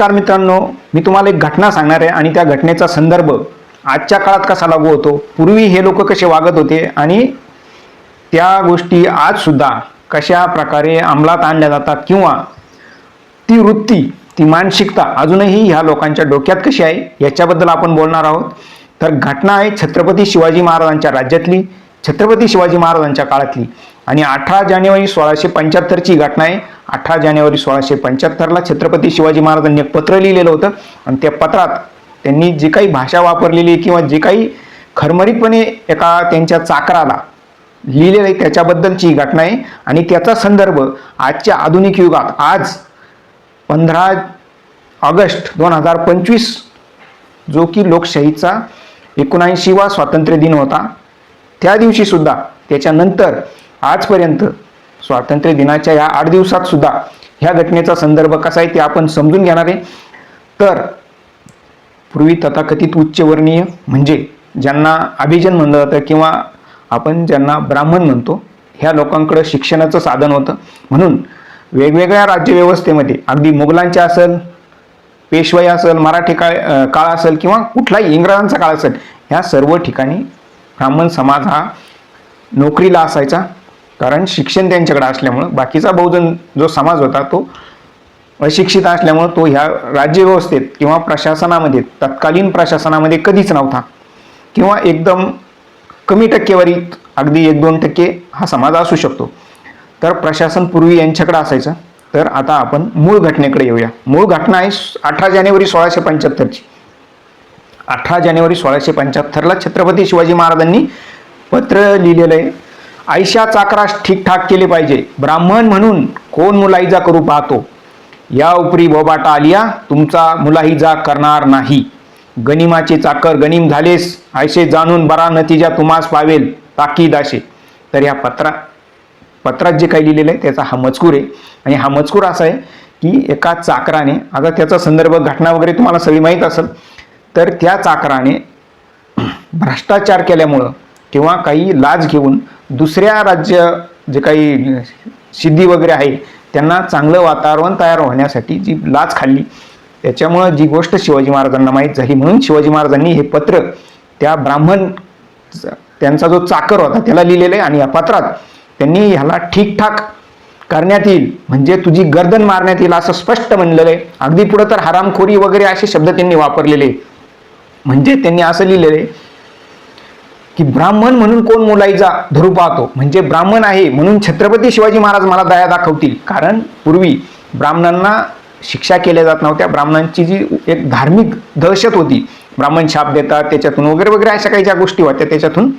नमस्कार मित्रांनो मी तुम्हाला एक घटना सांगणार आहे आणि त्या घटनेचा संदर्भ आजच्या काळात कसा लागू होतो पूर्वी हे लोक कसे वागत होते आणि त्या गोष्टी आज सुद्धा कशा प्रकारे अंमलात आणल्या जातात किंवा ती वृत्ती ती मानसिकता अजूनही ह्या लोकांच्या डोक्यात कशी आहे याच्याबद्दल आपण बोलणार आहोत. तर घटना आहे छत्रपती शिवाजी महाराजांच्या राज्यातली छत्रपती शिवाजी महाराजांच्या काळातली. आणि अठरा जानेवारी सोळाशे पंच्याहत्तरची घटना आहे. अठरा जानेवारी सोळाशे पंच्याहत्तरला छत्रपती शिवाजी महाराजांनी एक पत्र लिहिलेलं होतं. आणि त्या पत्रात त्यांनी जी काही भाषा वापरलेली आहे किंवा जे काही खरमरीतपणे एका त्यांच्या चाकराला लिहिलेलं आहे त्याच्याबद्दलची ही घटना आहे. आणि त्याचा संदर्भ आजच्या आधुनिक युगात आज पंधरा ऑगस्ट दोन हजार पंचवीस जो की लोकशाहीचा एकोणऐंशीवा स्वातंत्र्य दिन होता. त्या दिवशी सुद्धा त्याच्यानंतर आजपर्यंत स्वातंत्र्य दिनाच्या या आठ दिवसात सुद्धा ह्या घटनेचा संदर्भ कसा आहे ते आपण समजून घेणार आहे. तर पूर्वी तथाकथित उच्चवर्णीय म्हणजे ज्यांना अभिजन म्हणलं जातं किंवा आपण ज्यांना ब्राह्मण म्हणतो ह्या लोकांकडं शिक्षणाचं साधन होतं. म्हणून वेगवेगळ्या राज्यव्यवस्थेमध्ये अगदी मुघलांच्या असेल पेशवाई असेल मराठी काळ काळ असेल किंवा कुठलाही इंग्रजांचा काळ असेल ह्या सर्व ठिकाणी ब्राह्मण समाज हा नोकरीला असायचा. कारण शिक्षण त्यांच्याकडे असल्यामुळं बाकीचा बहुजन जो समाज होता तो अशिक्षित असल्यामुळं तो ह्या राज्यव्यवस्थेत किंवा प्रशासनामध्ये तत्कालीन प्रशासनामध्ये कधीच नव्हता. किंवा एकदम कमी टक्केवारीत अगदी एक दोन टक्के हा समाज असू शकतो. तर प्रशासन पूर्वी यांच्याकडे असायचं. तर आता आपण मूळ घटनेकडे येऊया. मूळ घटना आहे अठरा जानेवारी सोळाशे पंच्याहत्तरची. अठरा जानेवारी सोळाशे पंच्याहत्तरला छत्रपती शिवाजी महाराजांनी पत्र लिहिलेलं आहे. आयशा चाकरास ठीकठाक केले पाहिजे. ब्राह्मण म्हणून कोण मुलाहिजा करू पाहतो? या उपरी बोबाटा आलिया तुमचा मुलाहिजा करणार नाही. गनिमाचे चाकर गनिम झालेस आयशे जाणून बरा नतिजा तुम्हास पावेल ताकीद असे. तर या पत्रा पत्रात जे काही लिहिलेलं आहे त्याचा हा मजकूर आहे. आणि हा मजकूर असा आहे की एका चाकराने आता त्याचा संदर्भ घटना वगैरे तुम्हाला सगळी माहीत असेल तर त्या चाकराने भ्रष्टाचार केल्यामुळं किंवा काही लाज घेऊन दुसऱ्या राज्य जे काही सिद्धी वगैरे आहे त्यांना चांगलं वातावरण तयार होण्यासाठी जी लाच खाल्ली त्याच्यामुळं जी गोष्ट शिवाजी महाराजांना माहीत झाली. म्हणून शिवाजी महाराजांनी हे पत्र त्या ब्राह्मण त्यांचा जो चाकर होता त्याला लिहिलेलं आहे आणि या पत्रात त्यांनी ह्याला ठीकठाक करण्यात येईल. म्हणजे तुझी गर्दन मारण्यात येईल असं स्पष्ट म्हणलेलं आहे. अगदी पुढं तर हरामखोरी वगैरे असे शब्द त्यांनी वापरलेले. म्हणजे त्यांनी असं लिहिलेलं आहे की ब्राह्मण म्हणून कोण मुलायचा धरू पाहतो? म्हणजे ब्राह्मण आहे म्हणून छत्रपती शिवाजी महाराज मला दया दाखवतील. कारण पूर्वी ब्राह्मणांना शिक्षा केल्या जात नव्हत्या. ब्राह्मणांची जी एक धार्मिक दहशत होती ब्राह्मण शाप देतात त्याच्यातून वगैरे वगैरे अशा काही ज्या गोष्टी होत्या त्याच्यातून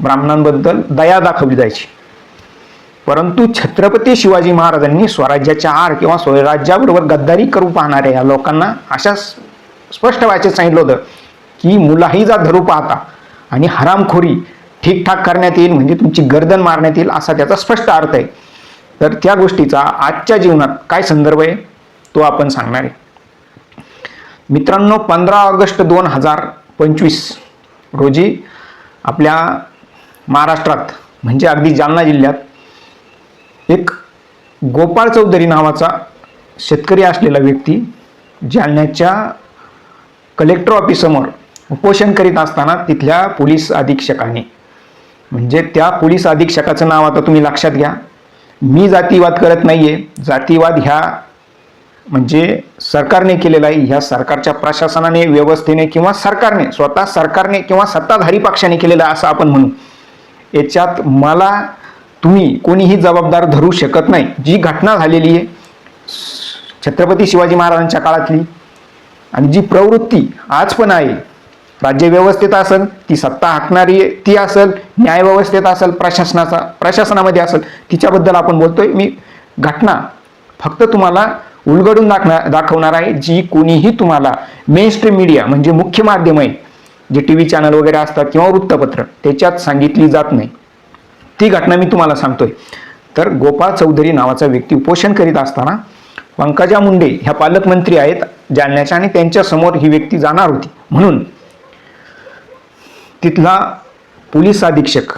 ब्राह्मणांबद्दल दया दाखवली जायची. परंतु छत्रपती शिवाजी महाराजांनी स्वराज्याच्या आड किंवा स्वराज्याबरोबर गद्दारी करू पाहणाऱ्या या लोकांना अशा स्पष्ट वाचेत सांगितलं होतं की मुलाही जा धरू पाहता. आणि हरामखोरी ठीकठाक करण्यात येईल म्हणजे तुमची गर्दन मारण्यात येईल असा त्याचा स्पष्ट अर्थ आहे. तर त्या गोष्टीचा आजच्या जीवनात काय संदर्भ आहे? तो आपण सांगणार आहे. मित्रांनो पंधरा ऑगस्ट दोन हजार पंचवीस रोजी आपल्या महाराष्ट्रात म्हणजे अगदी जालना जिल्ह्यात एक गोपाळ चौधरी नावाचा शेतकरी असलेला व्यक्ती जालन्याच्या कलेक्टर ऑफिससमोर उपोषण करीत असताना तिथल्या पोलीस अधीक्षकाने. म्हणजे त्या पोलीस अधीक्षकाचं नाव आता तुम्ही लक्षात घ्या. मी जातीवाद करत नाहीये. जातीवाद ह्या म्हणजे सरकारने केलेला आहे. ह्या सरकारच्या प्रशासनाने व्यवस्थेने किंवा सरकारने स्वतः सरकारने किंवा सत्ताधारी पक्षाने केलेला आहे असं आपण म्हणू. याच्यात मला तुम्ही कोणीही जबाबदार धरू शकत नाही. जी घटना झालेली आहे छत्रपती शिवाजी महाराजांच्या काळातली आणि जी प्रवृत्ती आज पण आहे राज्यव्यवस्थेत असेल ती सत्ता हाकणारी ती असेल न्यायव्यवस्थेत असेल प्रशासनाचा प्रशासनामध्ये असेल तिच्याबद्दल आपण बोलतोय. मी घटना फक्त तुम्हाला उलगडून दाखणार दाखवणार आहे जी कोणीही तुम्हाला मेनस्ट्रीम मीडिया म्हणजे मुख्य माध्यम आहे जे टी व्ही चॅनल वगैरे असतात किंवा वृत्तपत्र त्याच्यात सांगितली जात नाही. ती घटना मी तुम्हाला सांगतोय. तर गोपाळ चौधरी नावाचा व्यक्ती उपोषण करीत असताना पंकजा मुंडे ह्या पालकमंत्री आहेत जालन्याच्या आणि त्यांच्यासमोर ही व्यक्ती जाणार होती. म्हणून तिथला पोलीस अधीक्षक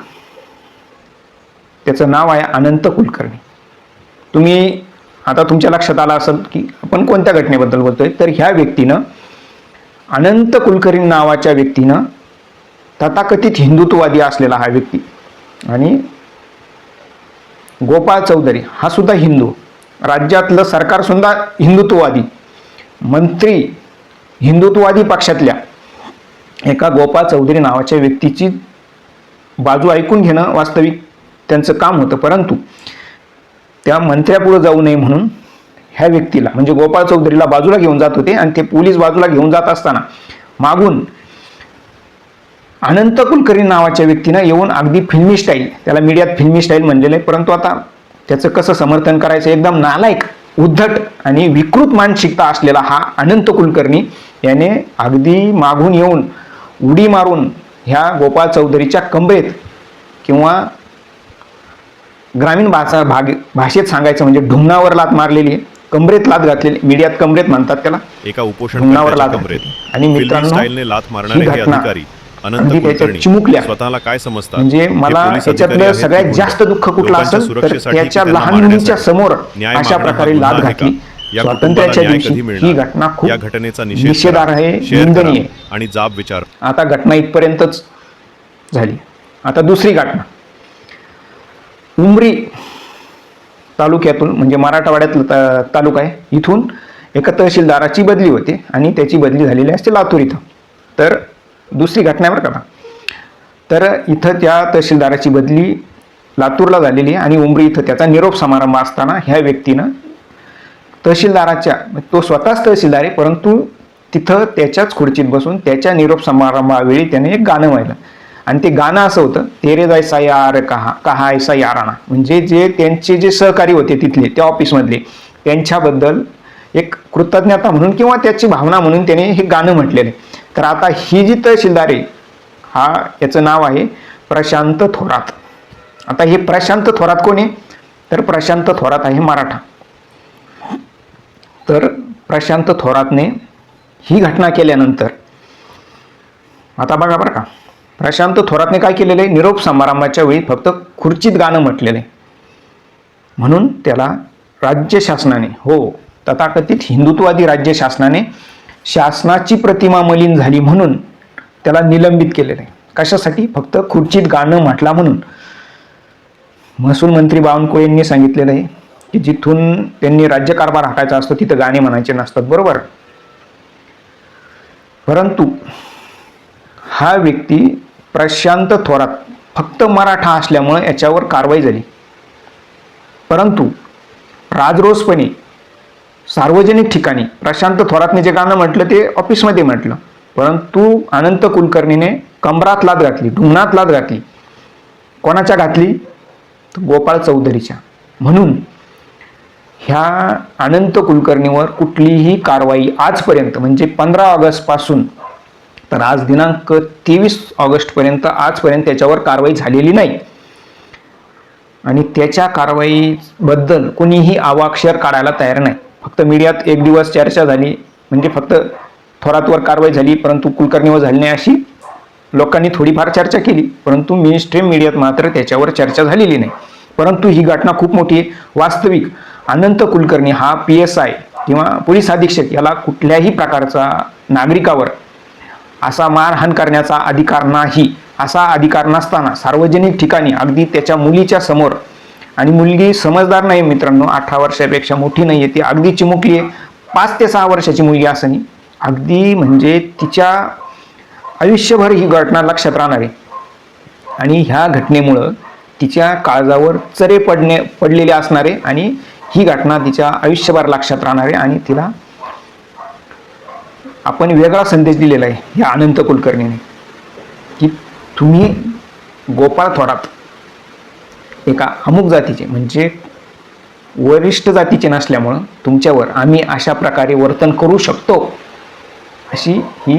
त्याचं नाव आहे अनंत कुलकर्णी. तुम्ही आता तुमच्या लक्षात आलं असेल की आपण कोणत्या घटनेबद्दल बोलतोय तर ह्या व्यक्तीनं अनंत कुलकर्णी नावाच्या व्यक्तीनं तथाकथित हिंदुत्ववादी असलेला हा व्यक्ती आणि गोपाळ चौधरी हा सुद्धा हिंदू. राज्यातलं सरकार सुद्धा हिंदुत्ववादी. मंत्री हिंदुत्ववादी पक्षातल्या. एका गोपाळ चौधरी नावाच्या व्यक्तीची बाजू ऐकून घेणं वास्तविक त्यांचं काम होतं. परंतु त्या मंत्र्यापुढे जाऊ नये म्हणून ह्या व्यक्तीला म्हणजे गोपाळ चौधरीला बाजूला घेऊन जात होते आणि ते पोलीस बाजूला घेऊन जात असताना मागून अनंत कुलकर्णी नावाच्या व्यक्तीनं येऊन अगदी फिल्मी स्टाईल त्याला मीडियात फिल्मी स्टाईल म्हणलेलं आहे. परंतु आता त्याचं कसं समर्थन करायचं एकदम नालायक उद्धट आणि विकृत मानसिकता असलेला हा अनंत कुलकर्णी याने अगदी मागून येऊन उडी मारून ह्या गोपाळ चौधरीच्या कमरेत किंवा ग्रामीण भाषा भाग भाषेत सांगायचं म्हणजे ढुंगणावर लात मारलेली आहे कमरेत लात घातलेली मीडियात कमरेत म्हणतात त्याला एका उपोषण घातली. आणि मित्रांनो, मारणारे चिमुकल्या. स्वतःला काय समजतात म्हणजे मला याच्यातलं सगळ्यात जास्त? दुःख कुठलं असेल तर त्याच्या लहान मुलीच्या समोर अशा प्रकारे का? घातली या स्वातंत्र्याच्या दिवशी? ही घटना खूप या घटनेचा निषेध निषेधार्ह करा, आहे निंदनीय. आणि जाब विचार. आता घटना इथपर्यंतच झाली. आता दुसरी घटना. उमरी तालुक्यातून म्हणजे मराठवाड्यातला ता- तालुका आहे इथून एका तहसीलदाराची बदली होते आणि त्याची बदली झालेली असते लातूर इथं. तर दुसरी घटना आहे बरं का तर इथं त्या तहसीलदाराची बदली लातूरला झालेली आणि उमरी इथं त्याचा निरोप समारंभ असताना ह्या व्यक्तीनं तहसीलदाराच्या म्हणजे तो स्वतःच तहसीलदार आहे परंतु तिथं त्याच्याच खुर्चीत बसून त्याच्या निरोप समारंभावेळी त्याने एक गाणं व्हायलं आणि ते गाणं असं होतं तेरे जायसा यार कहा कहा ऐसा याराणा. म्हणजे जे त्यांचे जे सहकारी होते तिथले त्या ऑफिसमधले त्यांच्याबद्दल एक कृतज्ञता म्हणून किंवा त्याची भावना म्हणून त्याने हे गाणं म्हटलेलं आहे. तर आता ही जी तहसीलदार आहे हा याचं नाव आहे प्रशांत थोरात. आता हे प्रशांत थोरात कोण आहे? तर प्रशांत थोरात आहे मराठा. तर प्रशांत थोरातने ही घटना केल्यानंतर आता बघा बरं का प्रशांत थोरातने काय केलेलं? आहे निरोप समारंभाच्या वेळी फक्त खुर्चीत गाणं म्हटलेलं. आहे म्हणून त्याला राज्य शासनाने हो तथाकथित हिंदुत्ववादी राज्य शासनाने शासनाची प्रतिमा मलिन झाली म्हणून त्याला निलंबित केलेलं. आहे कशासाठी? फक्त खुर्चीत गाणं म्हटला म्हणून. महसूल मंत्री बावनकुळे यांनी सांगितलेलं आहे. की जिथून त्यांनी राज्यकारभार हाकायचा असतो तिथं गाणे म्हणायचे नसतात बरोबर? परंतु हा व्यक्ती प्रशांत थोरात फक्त मराठा असल्यामुळे याच्यावर कारवाई झाली. परंतु राजरोसपणे सार्वजनिक ठिकाणी प्रशांत थोरातने जे गाणं म्हटलं ते ऑफिसमध्ये म्हटलं. परंतु अनंत कुलकर्णीने कमरात लाद घातली ढुंगणात लाद घातली. कोणाच्या घातली? गोपाळ चौधरीच्या. म्हणून ह्या अनंत कुलकर्णीवर कुठलीही कारवाई आजपर्यंत म्हणजे पंधरा ऑगस्टपासून तर आज दिनांक तेवीस ऑगस्टपर्यंत आजपर्यंत त्याच्यावर कारवाई झालेली नाही. आणि त्याच्या कारवाईबद्दल कोणीही अवाक्षर काढायला तयार नाही. फक्त मीडियात एक दिवस चर्चा झाली म्हणजे फक्त थोरातवर कारवाई झाली परंतु कुलकर्णीवर झाली नाही अशी लोकांनी थोडीफार चर्चा केली परंतु मेन स्ट्रीम मीडियात मात्र त्याच्यावर चर्चा झालेली नाही. परंतु ही घटना खूप मोठी आहे. वास्तविक अनंत कुलकर्णी हा पी एस आय किंवा पोलीस अधीक्षक याला कुठल्याही प्रकारचा नागरिकावर असा मारहाण करण्याचा अधिकार नाही. असा अधिकार नसताना सार्वजनिक ठिकाणी अगदी त्याच्या मुलीच्या समोर आणि मुलगी समजदार नाही मित्रांनो अठरा वर्षापेक्षा मोठी नाही आहे ती अगदी चिमुकली आहे. पाच ते सहा वर्षाची मुलगी असं नाही अगदी म्हणजे तिच्या आयुष्यभर ही घटना लक्षात राहणार. आहे आणि ह्या घटनेमुळं तिच्या काळजावर चरे पडणे पडलेले असणारे आणि ही घटना तिच्या आयुष्यभर लक्षात राहणार आहे आणि तिला आपण वेगळा संदेश दिलेला आहे या अनंत कुलकर्णीने. की तुम्ही गोपाळ थोरात एका अमुक जातीचे म्हणजे वरिष्ठ जातीचे नसल्यामुळं तुमच्यावर आम्ही अशा प्रकारे वर्तन करू शकतो अशी ही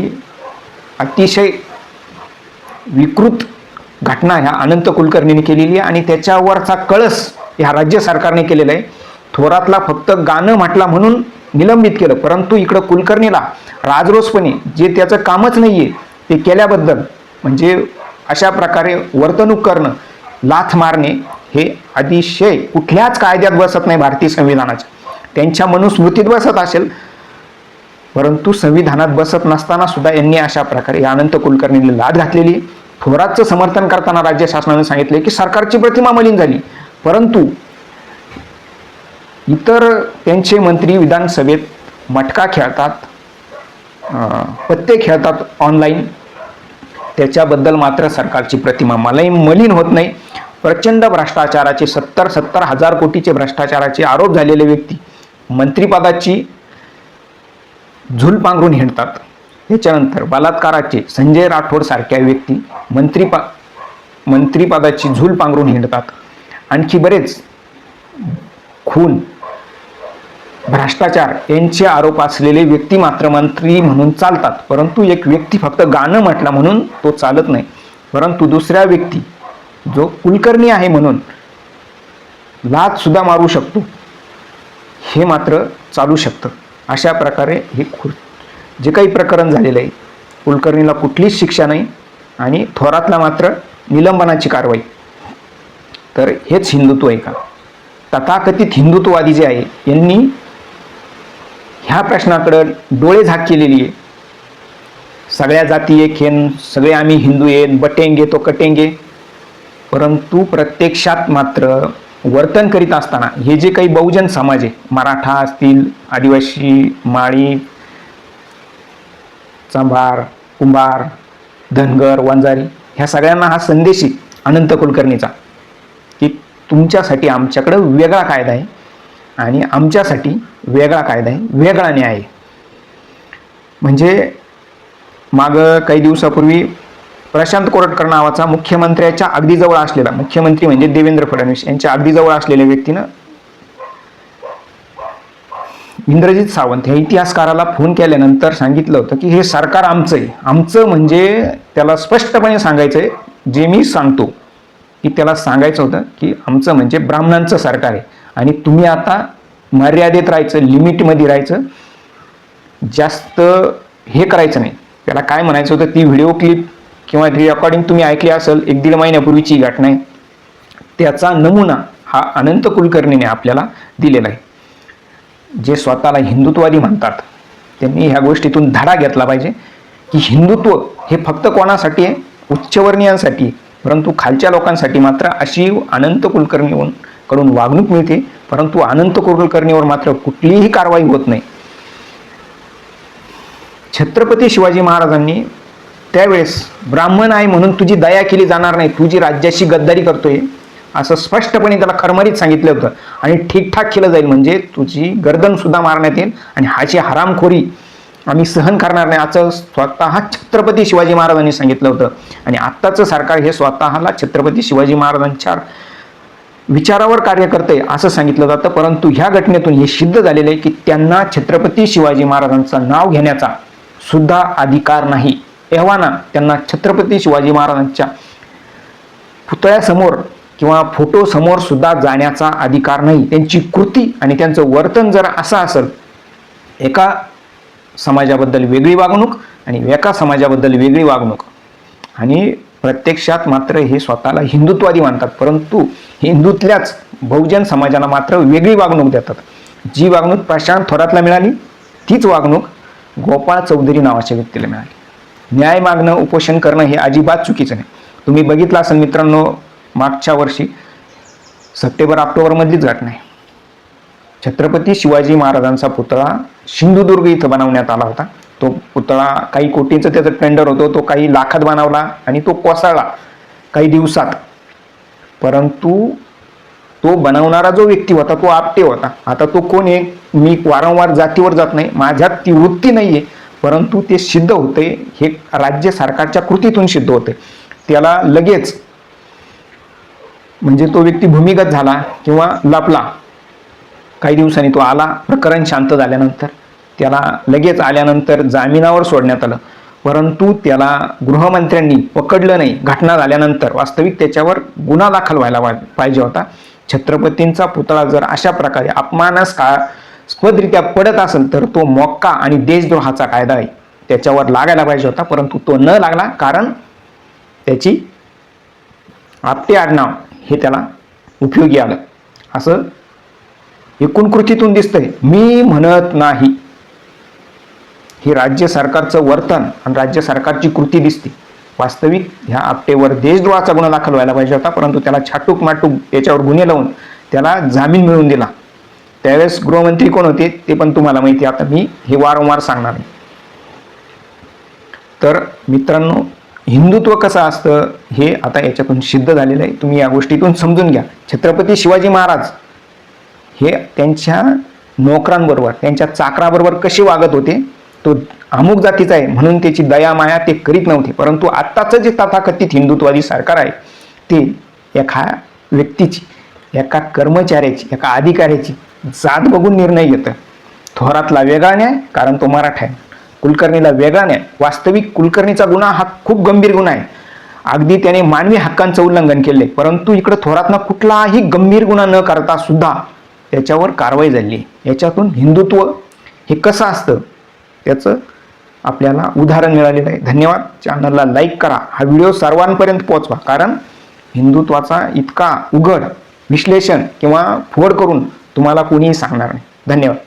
अतिशय विकृत घटना ह्या अनंत कुलकर्णीने केलेली आहे आणि त्याच्यावरचा कळस ह्या राज्य सरकारने केलेला आहे. थोरातला फक्त गाणं म्हटला म्हणून निलंबित केलं. परंतु इकडं कुलकर्णीला राजरोसपणे जे त्याचं कामच नाही आहे ते केल्याबद्दल म्हणजे अशा प्रकारे वर्तणूक करणं लाथ मारणे हे अतिशय कुठल्याच कायद्यात बसत नाही भारतीय संविधानाच्या त्यांच्या मनुस्मृतीत बसत असेल परंतु संविधानात बसत नसताना सुद्धा यांनी अशा प्रकारे अनंत कुलकर्णीला लाद घातलेली. आहे. थोरातचं समर्थन करताना राज्य शासनाने सांगितले की सरकारची प्रतिमा मलिन झाली. परंतु इतर त्यांचे मंत्री विधानसभेत मटका खेळतात पत्ते खेळतात ऑनलाईन त्याच्याबद्दल मात्र सरकारची प्रतिमा मलाही मलिन होत नाही. प्रचंड भ्रष्टाचाराचे सत्तर सत्तर हजार कोटीचे भ्रष्टाचाराचे आरोप झालेले व्यक्ती मंत्रिपदाची झुल पांघरून हिंडतात. याच्यानंतर बलात्काराचे संजय राठोड सारख्या व्यक्ती मंत्रिपा मंत्रिपदाची झुल पांघरून हिंडतात. आणखी बरेच खून भ्रष्टाचार यांचे आरोप असलेले व्यक्ती मात्र मंत्री म्हणून चालतात. परंतु एक व्यक्ती फक्त गाणं म्हटलं म्हणून तो चालत नाही. परंतु दुसऱ्या व्यक्ती जो कुलकर्णी आहे म्हणून लाच सुद्धा मारू शकतो हे मात्र चालू शकतं. अशा प्रकारे हे खुर जे काही प्रकरण झालेलं आहे कुलकर्णीला कुठलीच शिक्षा नाही आणि थोरातला मात्र निलंबनाची कारवाई. तर हेच हिंदुत्व आहे का? तथाकथित हिंदुत्ववादी जे आहे यांनी ह्या प्रश्नाकडं डोळे झाक केलेली आहे. सगळ्या जाती एक हेन सगळे आम्ही हिंदू येन बटेंगे तो कटेंगे. परंतु प्रत्यक्षात मात्र वर्तन करीत असताना हे जे काही बहुजन समाज आहे मराठा असतील आदिवासी माळी चांभार कुंभार धनगर वंजारी ह्या सगळ्यांना हा संदेश आहे अनंत कुलकर्णीचा की तुमच्यासाठी आमच्याकडं वेगळा कायदा आहे. आणि आमच्यासाठी वेगळा कायदा आहे वेगळा न्याय आहे. म्हणजे मागं काही दिवसापूर्वी प्रशांत कोरटकर नावाचा मुख्यमंत्र्याच्या अगदी जवळ असलेला मुख्यमंत्री म्हणजे देवेंद्र फडणवीस यांच्या अगदी जवळ असलेल्या व्यक्तीनं इंद्रजित सावंत या इतिहासकाराला फोन केल्यानंतर सांगितलं होतं की हे सरकार आमचं आहे. आमचं म्हणजे त्याला स्पष्टपणे सांगायचं आहे जे मी सांगतो की त्याला सांगायचं होतं की आमचं म्हणजे ब्राह्मणांचं सरकार आहे. आणि तुम्ही आता मर्यादेत राहायचं लिमिटमध्ये राहायचं जास्त हे करायचं नाही. त्याला काय म्हणायचं होतं ती व्हिडिओ क्लिप किंवा रेकॉर्डिंग तुम्ही ऐकली असेल एक दीड महिन्यापूर्वीची घटना आहे. त्याचा नमुना हा अनंत कुलकर्णीने आपल्याला दिलेला आहे. जे स्वतःला हिंदुत्ववादी म्हणतात त्यांनी ह्या गोष्टीतून धडा घेतला पाहिजे की हिंदुत्व हे फक्त कोणासाठी आहे? उच्चवर्णीयांसाठी परंतु खालच्या लोकांसाठी मात्र अशी अनंत कुलकर्णी होऊन कडून वागणूक मिळते परंतु अनंत कुलकर्णीवर मात्र कुठलीही कारवाई होत नाही. छत्रपती शिवाजी महाराजांनी त्यावेळेस ब्राह्मण आहे म्हणून तुझी दया केली जाणार नाही तुझी राज्याशी गद्दारी करतोय असं स्पष्टपणे त्याला खरमरीत सांगितलं होतं. आणि ठीकठाक केलं जाईल म्हणजे तुझी गर्दन सुद्धा मारण्यात येईल आणि हाची हरामखोरी आम्ही सहन करणार नाही असं स्वतः छत्रपती शिवाजी महाराजांनी सांगितलं होतं. आणि आत्ताचं सरकार हे स्वतःला छत्रपती शिवाजी महाराजांच्या विचारावर कार्य करते असं सांगितलं जातं परंतु ह्या घटनेतून हे सिद्ध झालेलं आहे की त्यांना छत्रपती शिवाजी महाराजांचं नाव घेण्याचा सुद्धा अधिकार नाही. एव्हाना त्यांना छत्रपती शिवाजी महाराजांच्या पुतळ्यासमोर किंवा फोटो समोर सुद्धा जाण्याचा अधिकार नाही. त्यांची कृती आणि त्यांचं वर्तन जर असं असेल एका समाजाबद्दल वेगळी वागणूक आणि एका समाजाबद्दल वेगळी वागणूक आणि प्रत्यक्षात मात्र हे स्वतःला हिंदुत्वादी मानतात परंतु हिंदूतल्याच बहुजन समाजाला मात्र वेगळी वागणूक देतात. जी वागणूक प्रशांत थोरातला मिळाली तीच वागणूक गोपाळ चौधरी नावाच्या व्यक्तीला मिळाली. न्याय मागणं उपोषण करणं हे अजिबात चुकीचं नाही. तुम्ही बघितलं असेल मित्रांनो मागच्या वर्षी सप्टेंबर ऑक्टोबरमधलीच घटना आहे. छत्रपती शिवाजी महाराजांचा पुतळा सिंधुदुर्ग इथं बनवण्यात आला होता. तो पुतळा काही कोटींचं त्याचं टेंडर होतं तो काही लाखात बनवला आणि तो कोसळला काही दिवसात. परंतु तो बनवणारा जो व्यक्ती होता तो आपटे होता. आता तो कोण आहे? मी वारंवार जातीवर जात नाही माझ्यात ती वृत्ती नाही आहे परंतु ते सिद्ध होते हे राज्य सरकारच्या कृतीतून सिद्ध होते. त्याला लगेच म्हणजे तो व्यक्ती भूमिगत झाला किंवा लपला. काही दिवसांनी तो आला प्रकरण शांत झाल्यानंतर. त्याला लगेच आल्यानंतर जामिनावर सोडण्यात आलं. परंतु त्याला गृहमंत्र्यांनी पकडलं नाही. घटना झाल्यानंतर वास्तविक त्याच्यावर गुन्हा दाखल व्हायला पाहिजे होता. छत्रपतींचा पुतळा जर अशा प्रकारे अपमानास का स्पदरित्या पडत असेल तर तो मोक्का आणि देशद्रोहाचा कायदा आहे. त्याच्यावर लागायला पाहिजे होता परंतु तो न लागला कारण त्याची आपटे आडनाव हे त्याला उपयोगी आलं. असं एकूण कृतीतून दिसतंय. मी म्हणत नाही. हे राज्य सरकारचं वर्तन आणि राज्य सरकारची कृती दिसते. वास्तविक ह्या आपटेवर देशद्रोहाचा गुन्हा दाखल व्हायला पाहिजे होता परंतु त्याला छाटूक माटूक याच्यावर गुन्हे लावून त्याला जामीन मिळवून दिला. त्यावेळेस गृहमंत्री कोण होते ते पण तुम्हाला माहिती आता मी हे वारंवार सांगणार नाही तर मित्रांनो हिंदुत्व कसं असतं हे आता याच्यातून सिद्ध झालेलं आहे. तुम्ही या गोष्टीतून समजून घ्या. छत्रपती शिवाजी महाराज हे त्यांच्या नोकरांबरोबर त्यांच्या चाकराबरोबर कसे वागत होते? तो अमुक जातीचा आहे म्हणून त्याची दया माया ते करीत नव्हते. परंतु आत्ताचं जे तथाकथित हिंदुत्वादी सरकार आहे ते एका व्यक्तीची एका कर्मचाऱ्याची एका अधिकाऱ्याची जात बघून निर्णय घेतं. थोरातला वेगळा न्याय कारण तो मराठा आहे. कुलकर्णीला वेगळा न्याय. वास्तविक कुलकर्णीचा गुन्हा हा खूप गंभीर गुन्हा आहे. अगदी त्याने मानवी हक्कांचं उल्लंघन केले परंतु इकडं थोरातनं कुठलाही गंभीर गुन्हा न करता सुद्धा त्याच्यावर कारवाई झाली याच्यातून हिंदुत्व हे कसं असतं? त्याचं आपल्याला उदाहरण मिळालेलं आहे. धन्यवाद. चॅनलला लाईक करा. हा व्हिडिओ सर्वांपर्यंत पोहोचवा. कारण हिंदुत्वाचा इतका उघड विश्लेषण किंवा फोड करून तुम्हाला कोणीही सांगणार नाही. धन्यवाद.